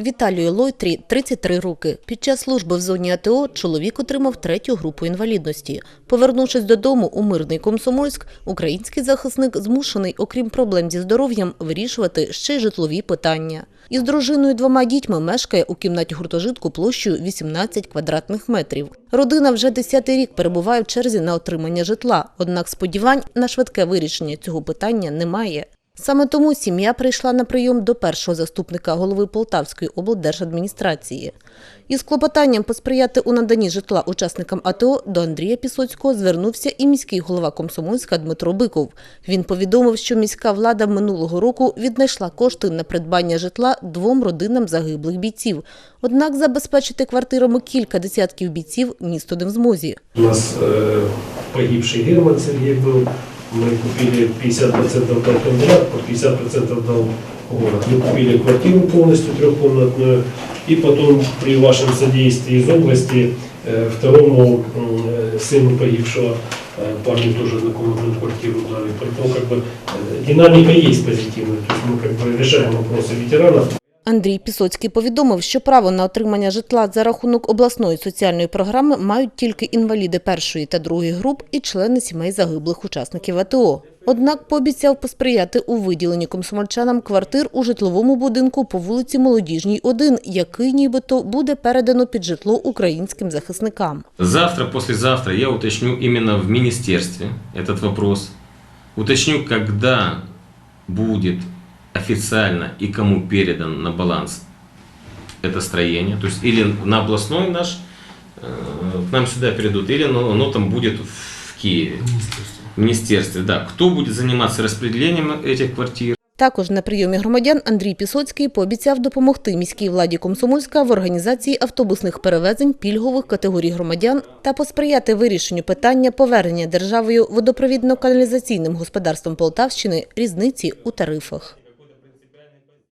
Віталію Лойтрі 33 роки. Під час служби в зоні АТО чоловік отримав третю групу інвалідності. Повернувшись додому у мирний Комсомольськ, український захисник змушений, окрім проблем зі здоров'ям, вирішувати ще й житлові питання. Із дружиною і двома дітьми мешкає у кімнаті гуртожитку площею 18 квадратних метрів. Родина вже 10-й рік перебуває в черзі на отримання житла, однак сподівань на швидке вирішення цього питання немає. Саме тому сім'я прийшла на прийом до першого заступника голови Полтавської облдержадміністрації. Із клопотанням посприяти у наданні житла учасникам АТО до Андрія Пісоцького звернувся і міський голова Комсомольська Дмитро Биков. Він повідомив, що міська влада минулого року віднайшла кошти на придбання житла двом родинам загиблих бійців. Однак забезпечити квартирами кілька десятків бійців місто не в змозі. У нас э, погибший Герман Сергей был Мы купили 50% дал кандидат, по 50% дал город. Мы купили квартиру полностью трехкомнатную. И потом при вашем содействии из области э, второму э, сыну погибшего э, парню тоже однокомнатную квартиру дали. Поэтому как бы э, динамика есть позитивная. То есть мы как бы решаем вопросы ветеранов. Андрій Пісоцький повідомив, що право на отримання житла за рахунок обласної соціальної програми мають тільки інваліди першої та другої груп і члени сімей загиблих учасників АТО. Однак пообіцяв посприяти у виділенні комсомольчанам квартир у житловому будинку по вулиці Молодіжній, 1, який нібито буде передано під житло українським захисникам. Завтра, послезавтра я уточню именно в министерстве этот вопрос. Уточню, когда будет официально и кому передан на баланс это строение. То есть или на областной наш, э, к нам сюда перейдут, или оно, оно там будет в Киеве. В министерстве, да. Кто будет заниматься распределением этих квартир? Також на прийомі громадян Андрій Пісоцький пообіцяв допомогти міській владі Комсомольська в організації автобусних перевезень пільгових категорій громадян та посприяти вирішенню питання повернення державою водопровідно-каналізаційним господарством Полтавщини різниці у тарифах.